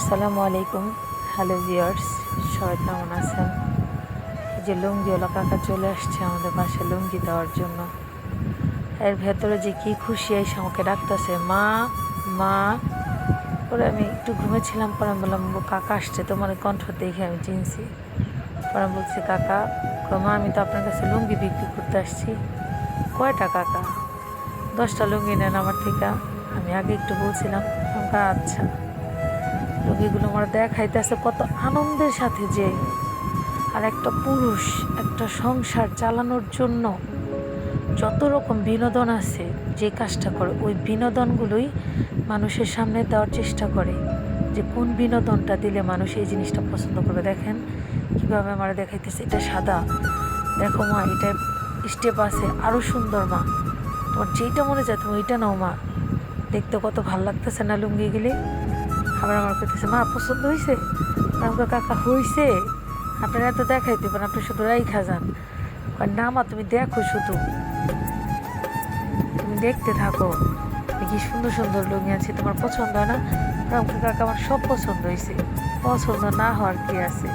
আসসালামু আলাইকুম। Hello viewers সবাই কেমন আছেন? যে লুঙ্গিওয়ালা কাকা চলে আসছে আমাদের পাশে লুঙ্গি দেওয়ার জন্য। এর ভেতরে যে কি খুশি এসে আমাকে ডাকতেছে, মা মা। পরে আমি একটু ঘুমেছিলাম, পরে আমি বললাম, কাকা আসছে, তোমার কণ্ঠ দেখে আমি চিনছি। পরে আমি বলছি, কাকা মা, আমি তো আপনার কাছে লুঙ্গি বিক্রি করতে আসছি। কয়টা কাকা? দশটা লুঙ্গি নেন আমার থেকে। আমি আগে একটু বলছিলাম আচ্ছা। রোগীগুলো আমার দেখাইতেছে, কত আনন্দের সাথে যে আর একটা পুরুষ একটা সংসার চালানোর জন্য যত রকম বিনোদন আছে, যে কাজটা করে, ওই বিনোদনগুলোই মানুষের সামনে দেওয়ার চেষ্টা করে যে কোন বিনোদনটা দিলে মানুষ এই জিনিসটা পছন্দ করবে। দেখেন কীভাবে আমার দেখাইতেছে, এটা সাদা। দেখো মা, এটা স্টেপ আছে আরও সুন্দর মা। তোমার যেইটা মনে যায় তুমি ওইটা নাও মা। দেখতে কত ভালো লাগতেছে না লুঙ্গি গেলে আবার আমার করতেছে মা পছন্দ হয়েছে আমাকে কাকা হয়েছে আপনারা এত দেখাইতে পারেন আপনি শুধু রাইখা যান। কয়, না মা তুমি দেখো শুধু। তুমি দেখতে থাকো। কি সুন্দর সুন্দর লুঙ্গি আছে তোমার পছন্দ হয় না? আমাকে কাকা আমার সব পছন্দ হয়েছে পছন্দ না হওয়ার কি আছে?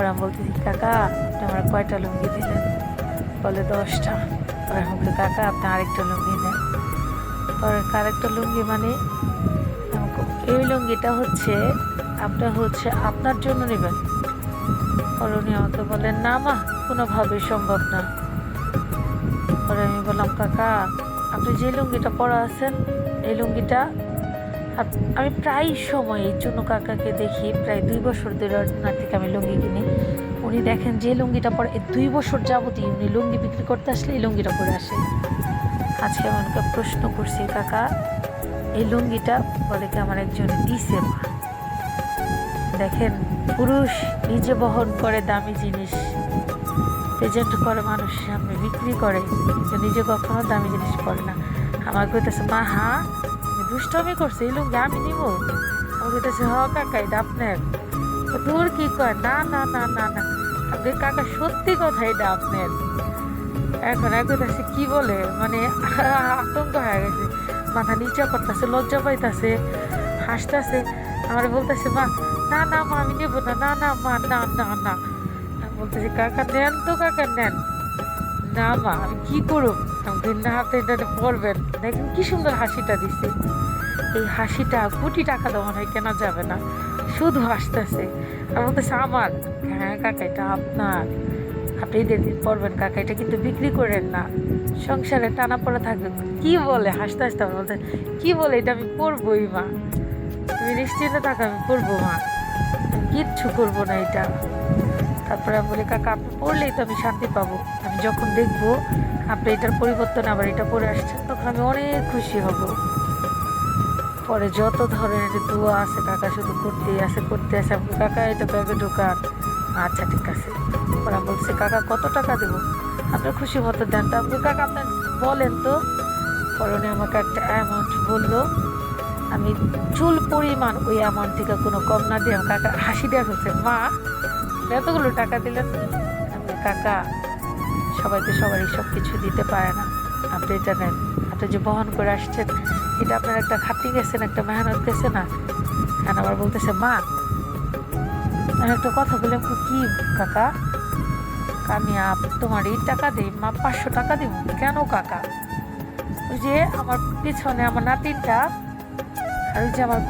আমি বলতেছি কাকা আপনি আমার কয়টা লুঙ্গি দিলেন? বলে দশটা। পরে আমাকে কাকা আপনি আরেকটা লুঙ্গি দেন। পরে আরেকটা লুঙ্গি মানে এই লুঙ্গিটা হচ্ছে আপনার হচ্ছে আপনার জন্য নেবেন। পরে আমাকে বলেন, না মা, কোনোভাবেই সম্ভব না। পরে আমি বললাম, কাকা, আপনি যে লুঙ্গিটা পরা আছেন, এই লুঙ্গিটা আমি প্রায় সময় এই জন্য কাকাকে দেখি, প্রায় দুই বছর ধরে ওনার থেকে আমি লুঙ্গি কিনি। উনি দেখেন যে লুঙ্গিটা পরে দুই বছর যাবতই উনি লুঙ্গি বিক্রি করতে আসলে এই লুঙ্গিটা পরে আসে আজকে আমি ওনাকে প্রশ্ন করছি, কাকা লুঙ্গিটা বলে কি আমার একজন দিছে মা দেখেন, পুরুষ নিজে বহন করে দামি জিনিস প্রেজেন্ট করে মানুষের সামনে, বিক্রি করে নিজে কখনো দামি জিনিস পরে না। আমার কইতেছে, মা আমি দুষ্টমি করছি, এই লুঙ্গি আমি নিব? আমার কইতেছে, হ, কাকা, এটা আপনার। তোর কি কয়? না না না না না, আপনি কাকা, সত্যি কথা, এটা আপনার। এখন এক কইতাছে, কি বলে? মানে আতঙ্ক হয়ে গেছে। মাথা নিচা করতেছে, লজ্জা পাইতাছে, হাসতেছে। আমার বলতেছে, মা, না না, মা, আমি নেব না না না, মা, না না না। বলতেছি, কাকা, নেন তো, কাকা, নেন। না, মা, আমি কি করব? আমাকে না হাতে এটা পড়বেন দেখেন কি সুন্দর হাসিটা দিছে। এই হাসিটা কোটি টাকা দেওয়া হয় কেনা যাবে না। শুধু হাসতেছে। আর বলতেছে, আমার? হ্যাঁ কাকা, এটা আপনার। আপনি ঈদের দিন পড়বেন কাকা, এটা কিন্তু বিক্রি করেন না। সংসারে টানা পড়া থাকবে। কি বলে? হাসতে হাসতে বলতে কি বলে এটা আমি পড়বই মা। তুমি নিশ্চিন্তে থাকো, আমি পড়ব মা। কিচ্ছু করব না এটা। তারপরে আমি বলি, কাকা, আপনি পড়লেই তো আমি শান্তি পাবো। আমি যখন দেখব আপনি এটার পরিবর্তন আবার এটা পরে আসছেন, তখন আমি অনেক খুশি হব। পরে যত ধরনের দোয়া আছে কাকা, শুধু করতেই আছে করতে আছে। কাকা, এটা ব্যাগে ঢোকান আচ্ছা ঠিক আছে। ওরা বলছে কাকা কত টাকা দেবো? আপনার খুশি মতো দেন। তো বলি, কাকা আপনার বলেন তো। পরে উনি আমাকে একটা অ্যামাউন্ট বলল। আমি চুল পরিমাণ ওই অ্যামাউন্ট থেকে কোনো কম না দিয়ে কাকা হাসি দেওয়া হচ্ছে মা এতগুলো টাকা দিলেন কাকা সবাই তো সবারই সব কিছু দিতে পারে না। আপনি এটা নেন। আপনি যে বহন করে আসছেন এটা আপনার একটা খাটি গেছেন একটা মেহনত গেছে না? এখন আবার বলতেছে মা আমি একটা কথা বলে কি কাকা? আমি আপ- তোমার এই টাকা দিই, মা পাঁচশো টাকা দিব। কেন কাকা? ওই যে আমার পিছনে আমার নাতিনটা আর ওই যে আমার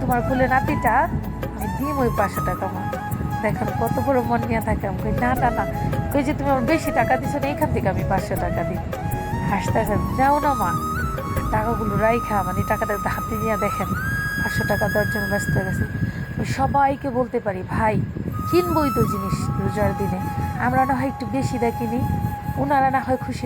তোমার কুলে নাতিটা, আমি দিম ওই পাঁচশো টাকা, মা। দেখেন কত বড় মন নিয়ে থাকে আমি না না না। ওই যে তুমি আমার বেশি টাকা দিছো না এইখান থেকে আমি পাঁচশো টাকা দিই। হাসতে হাসতে যাও না, মা। টাকাগুলো রাইখা মানে টাকাটা হাতে নিয়ে দেখেন, পাঁচশো টাকা জন্য ব্যস্ত হয়ে গেছে। সবাইকে বলতে পারি, ভাই, কিনবই তো জিনিস রোজার দিনে। আমরা না হয় একটু বেশি দেখিনি ওনারা না হয় খুশি